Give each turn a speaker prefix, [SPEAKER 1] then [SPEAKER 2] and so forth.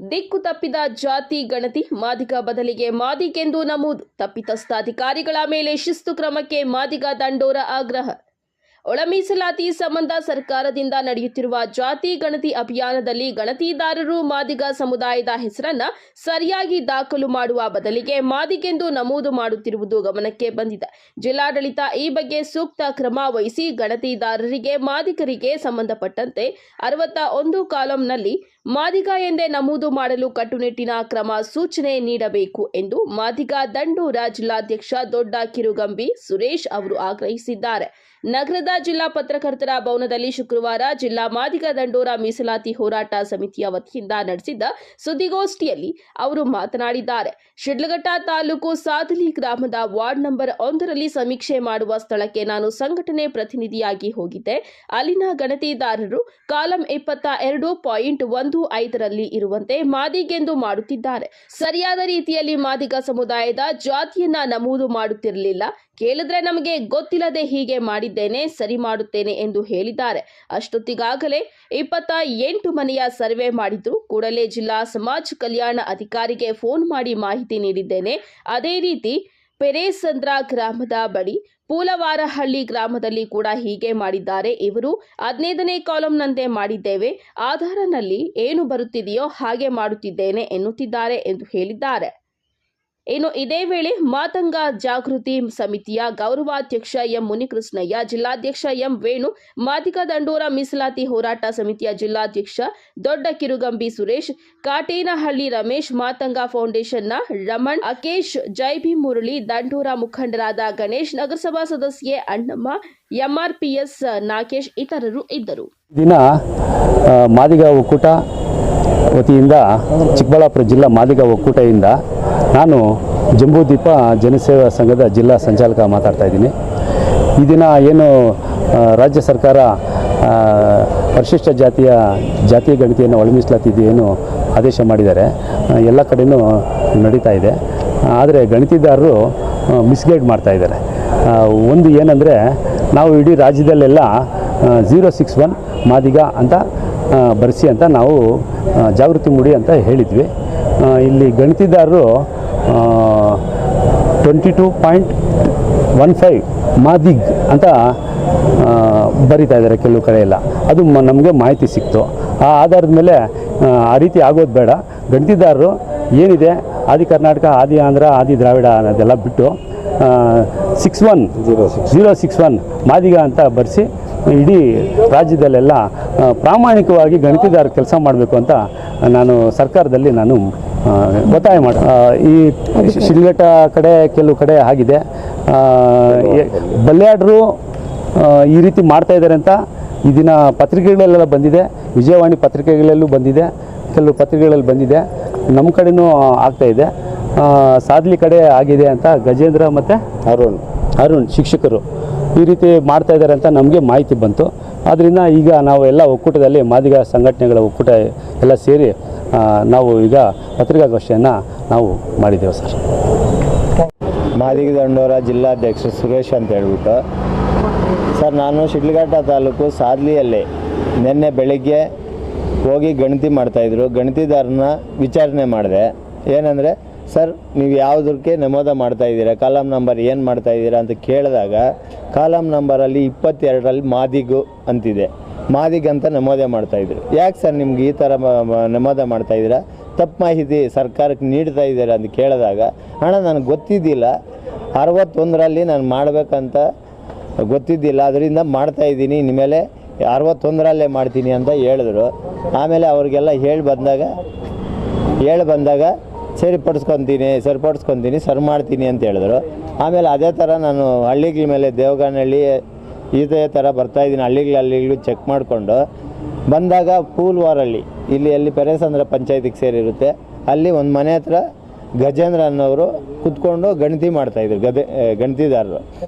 [SPEAKER 1] ದಿಕ್ಕು ತಪ್ಪಿದ ಜಾತಿ ಗಣತಿ ಮಾದಿಗ ಬದಲಿಗೆ ಮಾದಿಗೆಂದು ನಮೂದು. ತಪ್ಪಿತಸ್ಥ ಅಧಿಕಾರಿಗಳ ಮೇಲೆ ಶಿಸ್ತು ಕ್ರಮಕ್ಕೆ ಮಾದಿಗ ದಂಡೋರ ಆಗ್ರಹ. ಒಳ ಮೀಸಲಾತಿ ಸಂಬಂಧ ಸರ್ಕಾರದಿಂದ ನಡೆಯುತ್ತಿರುವ ಜಾತಿ ಗಣತಿ ಅಭಿಯಾನದಲ್ಲಿ ಗಣತಿದಾರರು ಮಾದಿಗ ಸಮುದಾಯದ ಹೆಸರನ್ನ ಸರಿಯಾಗಿ ದಾಖಲು ಮಾಡುವ ಬದಲಿಗೆ ಮಾದಿಗೆಂದು ನಮೂದು ಮಾಡುತ್ತಿರುವುದು ಗಮನಕ್ಕೆ ಬಂದಿದೆ. ಜಿಲ್ಲಾಡಳಿತ ಈ ಬಗ್ಗೆ ಸೂಕ್ತ ಕ್ರಮ ವಹಿಸಿ ಗಣತಿದಾರರಿಗೆ ಮಾದಿಗರಿಗೆ ಸಂಬಂಧಪಟ್ಟಂತೆ ಅರವತ್ತ ಒಂದು ಕಾಲಂನಲ್ಲಿ ಮಾದಿಗ ಎಂದೇ ನಮೂದು ಮಾಡಲು ಕಟ್ಟುನಿಟ್ಟಿನ ಕ್ರಮ ಸೂಚನೆ ನೀಡಬೇಕು ಎಂದು ಮಾದಿಗ ದಂಡೂರ ಜಿಲ್ಲಾಧ್ಯಕ್ಷ ದೊಡ್ಡ ಕಿರುಗಂಬಿ ಸುರೇಶ್ ಅವರು ಆಗ್ರಹಿಸಿದ್ದಾರೆ. ನಗರದ ಜಿಲ್ಲಾ ಪತ್ರಕರ್ತರ ಭವನದಲ್ಲಿ ಶುಕ್ರವಾರ ಜಿಲ್ಲಾ ಮಾದಿಗ ದಂಡೂರ ಮೀಸಲಾತಿ ಹೋರಾಟ ಸಮಿತಿಯ ವತಿಯಿಂದ ನಡೆಸಿದ್ದ ಸುದ್ದಿಗೋಷ್ಠಿಯಲ್ಲಿ ಅವರು ಮಾತನಾಡಿದ್ದಾರೆ. ಶಿಡ್ಲಘಟ್ಟ ತಾಲೂಕು ಸಾದಲಿ ಗ್ರಾಮದ ವಾರ್ಡ್ ನಂಬರ್ ಒಂದರಲ್ಲಿ ಸಮೀಕ್ಷೆ ಮಾಡುವ ಸ್ಥಳಕ್ಕೆ ನಾನು ಸಂಘಟನೆ ಪ್ರತಿನಿಧಿಯಾಗಿ ಹೋಗಿದ್ದೆ. ಅಲ್ಲಿನ ಗಣತಿದಾರರು ಕಾಲಂ ಇಪ್ಪತ್ತ ಎರಡು ಪಾಯಿಂಟ್ ಒಂದು ಐದರಲ್ಲಿ ಇರುವಂತೆ ಮಾದಿಗೆಂದು ಮಾಡುತ್ತಿದ್ದಾರೆ. ಸರಿಯಾದ ರೀತಿಯಲ್ಲಿ ಮಾದಿಗ ಸಮುದಾಯದ ಜಾತಿಯನ್ನ ನಮೂದು ಮಾಡುತ್ತಿರಲಿಲ್ಲ. ಕೇಳಿದ್ರೆ ನಮಗೆ ಗೊತ್ತಿಲ್ಲದೆ ಹೀಗೆ ಮಾಡಿದ್ದೇನೆ, ಸರಿ ಮಾಡುತ್ತೇನೆ ಎಂದು ಹೇಳಿದ್ದಾರೆ. ಅಷ್ಟೊತ್ತಿಗಾಗಲೇ ಇಪ್ಪತ್ತ ಎಂಟು ಮನೆಯ ಸರ್ವೆ ಮಾಡಿದ್ರು. ಕೂಡಲೇ ಜಿಲ್ಲಾ ಸಮಾಜ ಕಲ್ಯಾಣ ಅಧಿಕಾರಿಗೆ ಫೋನ್ ಮಾಡಿ ಮಾಹಿತಿ ನೀಡಿದ್ದೇನೆ. ಅದೇ ರೀತಿ ಪೆರೇಸಂದ್ರ ಗ್ರಾಮದ ಬಳಿ ಪೂಲವಾರಹಳ್ಳಿ ಗ್ರಾಮದಲ್ಲಿ ಕೂಡ ಹೀಗೆ ಮಾಡಿದ್ದಾರೆ. ಇವರು ಹದಿನೈದನೇ ಕಾಲಂನಂತೆ ಮಾಡಿದ್ದೇವೆ. ಆಧಾರನಲ್ಲಿ ಏನು ಬರುತ್ತಿದೆಯೋ ಹಾಗೆ ಮಾಡುತ್ತಿದ್ದೇನೆ ಎನ್ನುತ್ತಿದ್ದಾರೆ ಎಂದು ಹೇಳಿದ್ದಾರೆ. ಇನ್ನು ಇದೇ ವೇಳೆ ಮಾತಂಗ ಜಾಗೃತಿ ಸಮಿತಿಯ ಗೌರವಾಧ್ಯಕ್ಷ ಎಂ ಮುನಿಕೃಷ್ಣಯ್ಯ, ಜಿಲ್ಲಾಧ್ಯಕ್ಷ ಎಂ ವೇಣು, ಮಾದಿಗ ದಂಡೂರ ಮೀಸಲಾತಿ ಹೋರಾಟ ಸಮಿತಿಯ ಜಿಲ್ಲಾಧ್ಯಕ್ಷ ದೊಡ್ಡ ಕಿರುಗಂಬಿ ಸುರೇಶ್, ಕಾಟೇನಹಳ್ಳಿ ರಮೇಶ್, ಮಾತಂಗ ಫೌಂಡೇಶನ್ನ ರಮಣ್, ಅಕೇಶ್, ಜೈಬಿ ಮುರಳಿ, ದಂಡೂರ ಮುಖಂಡರಾದ ಗಣೇಶ್, ನಗರಸಭಾ ಸದಸ್ಯೆ ಅಣ್ಣಮ್ಮ, ಎಂಆರ್ಪಿಎಸ್ ನಾಗೇಶ್ ಇತರರು ಇದ್ದರು.
[SPEAKER 2] ದಿನ ಮಾದಿಗ ಒಕ್ಕೂಟ ವತಿಯಿಂದ ಚಿಕ್ಕಬಳ್ಳಾಪುರ ಜಿಲ್ಲಾ ಮಾದಿಗ ಒಕ್ಕೂಟದಿಂದ ನಾನು ಜಂಬೂದ್ವೀಪ ಜನಸೇವಾ ಸಂಘದ ಜಿಲ್ಲಾ ಸಂಚಾಲಕ ಮಾತಾಡ್ತಾ ಇದ್ದೀನಿ. ಈ ದಿನ ಏನು ರಾಜ್ಯ ಸರ್ಕಾರ ಪರಿಶಿಷ್ಟ ಜಾತಿಯ ಜಾತಿಯ ಗಣತಿಯನ್ನು ಏನು ಆದೇಶ ಮಾಡಿದ್ದಾರೆ. ಎಲ್ಲ ಕಡೆಯೂ ನಡೀತಾ ಇದೆ. ಆದರೆ ಗಣತಿದಾರರು ಮಿಸ್ಗೈಡ್ ಮಾಡ್ತಾ ಇದ್ದಾರೆ. ಒಂದು ಏನಂದರೆ, ನಾವು ಇಡೀ ರಾಜ್ಯದಲ್ಲೆಲ್ಲ ಝೀರೋ ಸಿಕ್ಸ್ ಒನ್ ಮಾದಿಗ ಅಂತ ಬರೆಸಿ ಅಂತ ನಾವು ಜಾಗೃತಿ ಮೂಡಿ ಅಂತ ಹೇಳಿದ್ವಿ. ಇಲ್ಲಿ ಗಣತಿದಾರರು twenty two point one five Madiga ಅಂತ ಬರಿತಾ ಇದ್ದಾರೆ ಕೆಲವು ಕಡೆ ಎಲ್ಲ. ಅದು ನಮಗೆ ಮಾಹಿತಿ ಸಿಕ್ತು. ಆ ಆಧಾರದ ಮೇಲೆ ಆ, ರೀತಿ ಆಗೋದು ಬೇಡ. ಗಣಿತಿದಾರರು ಏನಿದೆ ಆದಿ ಕರ್ನಾಟಕ ಆದಿ ಆಂಧ್ರ ಆದಿ ದ್ರಾವಿಡ ಅನ್ನೋದೆಲ್ಲ ಬಿಟ್ಟು six one zero six one Madiga ಅಂತ ಬರೆಸಿ ಇಡೀ ರಾಜ್ಯದಲ್ಲೆಲ್ಲ ಪ್ರಾಮಾಣಿಕವಾಗಿ ಗಣಿತಿದಾರ ಕೆಲಸ ಮಾಡಬೇಕು ಅಂತ ನಾನು ಸರ್ಕಾರದಲ್ಲಿ ನಾನು ಒತ್ತಾಯ ಮಾಡಿ ಈ ಶಿಲ್ಘಟ್ಟ ಕಡೆ ಕೆಲವು ಕಡೆ ಆಗಿದೆ. ಬಲ್ಯಾಡರು ಈ ರೀತಿ ಮಾಡ್ತಾ ಇದ್ದಾರೆ ಅಂತ ಈ ದಿನ ಪತ್ರಿಕೆಗಳಲ್ಲೆಲ್ಲ ಬಂದಿದೆ. ವಿಜಯವಾಣಿ ಪತ್ರಿಕೆಗಳಲ್ಲೂ ಬಂದಿದೆ. ಕೆಲವು ಪತ್ರಿಕೆಗಳಲ್ಲಿ ಬಂದಿದೆ. ನಮ್ಮ ಕಡೆನೂ ಆಗ್ತಾ ಇದೆ. ಸಾದ್ಲಿ ಕಡೆ ಆಗಿದೆ ಅಂತ ಗಜೇಂದ್ರ ಮತ್ತು ಅರುಣ್. ಅರುಣ್ ಶಿಕ್ಷಕರು ಈ ರೀತಿ ಮಾಡ್ತಾ ಇದ್ದಾರೆ ಅಂತ ನಮಗೆ ಮಾಹಿತಿ ಬಂತು. ಆದ್ದರಿಂದ ಈಗ ನಾವು ಎಲ್ಲ ಒಕ್ಕೂಟದಲ್ಲಿ ಮಾದಿಗ ಸಂಘಟನೆಗಳ ಒಕ್ಕೂಟ ಎಲ್ಲ ಸೇರಿ ನಾವು ಈಗ ಪತ್ರಿಕಾಗೋಷ್ಠಿಯನ್ನು ನಾವು ಮಾಡಿದ್ದೇವೆ ಸರ್.
[SPEAKER 3] ಮಾದಿಗ ದಂಡೋರ ಜಿಲ್ಲಾಧ್ಯಕ್ಷ ಸುರೇಶ್ ಅಂತ ಹೇಳ್ಬಿಟ್ಟು. ಸರ್, ನಾನು ಶಿಡ್ಲಘಟ್ಟ ತಾಲೂಕು ಸಾದ್ಲಿಯಲ್ಲಿ ನಿನ್ನೆ ಬೆಳಿಗ್ಗೆ ಹೋಗಿ ಗಣತಿ ಮಾಡ್ತಾಯಿದ್ರು ಗಣತಿದಾರನ ವಿಚಾರಣೆ ಮಾಡಿದೆ. ಏನಂದರೆ ಸರ್, ನೀವು ಯಾವುದಕ್ಕೆ ನಮೂದ ಮಾಡ್ತಾಯಿದ್ದೀರಾ ಕಾಲಮ್ ನಂಬರ್ ಏನು ಮಾಡ್ತಾಯಿದ್ದೀರಾ ಅಂತ ಕೇಳಿದಾಗ ಕಾಲಮ್ ನಂಬರಲ್ಲಿ ಇಪ್ಪತ್ತೆರಡರಲ್ಲಿ ಮಾದಿಗು ಅಂತಿದೆ. ಮಾದಿಗಂತ ನಮೂದೆ ಮಾಡ್ತಾಯಿದ್ರು ಯಾಕೆ ಸರ್ ನಿಮ್ಗೆ ಈ ಥರ ಮ- ಮಾಡ್ತಾ ಇದ್ದೀರಾ? ತಪ್ಪು ಮಾಹಿತಿ ಸರ್ಕಾರಕ್ಕೆ ನೀಡ್ತಾ ಇದ್ದೀರಾ ಅಂತ ಕೇಳಿದಾಗ ಹಣ ನನಗೆ ಗೊತ್ತಿದ್ದಿಲ್ಲ. ಅರವತ್ತೊಂದರಲ್ಲಿ ನಾನು ಮಾಡಬೇಕಂತ ಗೊತ್ತಿದ್ದಿಲ್ಲ. ಅದರಿಂದ ಮಾಡ್ತಾ ಇದ್ದೀನಿ. ಇನ್ಮೇಲೆ ಅರವತ್ತೊಂದರಲ್ಲೇ ಮಾಡ್ತೀನಿ ಅಂತ ಹೇಳಿದ್ರು. ಆಮೇಲೆ ಅವ್ರಿಗೆಲ್ಲ ಹೇಳಿ ಬಂದಾಗ ಹೇಳಿ ಬಂದಾಗ ಸರಿಪಡಿಸ್ಕೊತೀನಿ ಸರಿಪಡಿಸ್ಕೊತೀನಿ ಸರಿ ಮಾಡ್ತೀನಿ ಅಂತ ಹೇಳಿದ್ರು. ಆಮೇಲೆ ಅದೇ ಥರ ನಾನು ಹಳ್ಳಿಗಳ ಮೇಲೆ ದೇವಗಾನಹಳ್ಳಿ, ಇದೇ ಥರ ಬರ್ತಾಯಿದ್ದೀನಿ ಹಳ್ಳಿಗಳು ಹಳ್ಳಿಗಳು ಚೆಕ್ ಮಾಡಿಕೊಂಡು. ಬಂದಾಗ ಪೂಲ್ವಾರಳ್ಳಿ ಇಲ್ಲಿ ಅಲ್ಲಿ ಪೆರೇಸಂದ್ರ ಪಂಚಾಯತಿಗೆ ಸೇರಿರುತ್ತೆ. ಅಲ್ಲಿ ಒಂದು ಮನೆ ಹತ್ರ ಗಜೇಂದ್ರ ಅನ್ನೋರು ಕುತ್ಕೊಂಡು ಗಣತಿ ಮಾಡ್ತಾಯಿದ್ರು ಗದೆ, ಗಣತಿದಾರರು.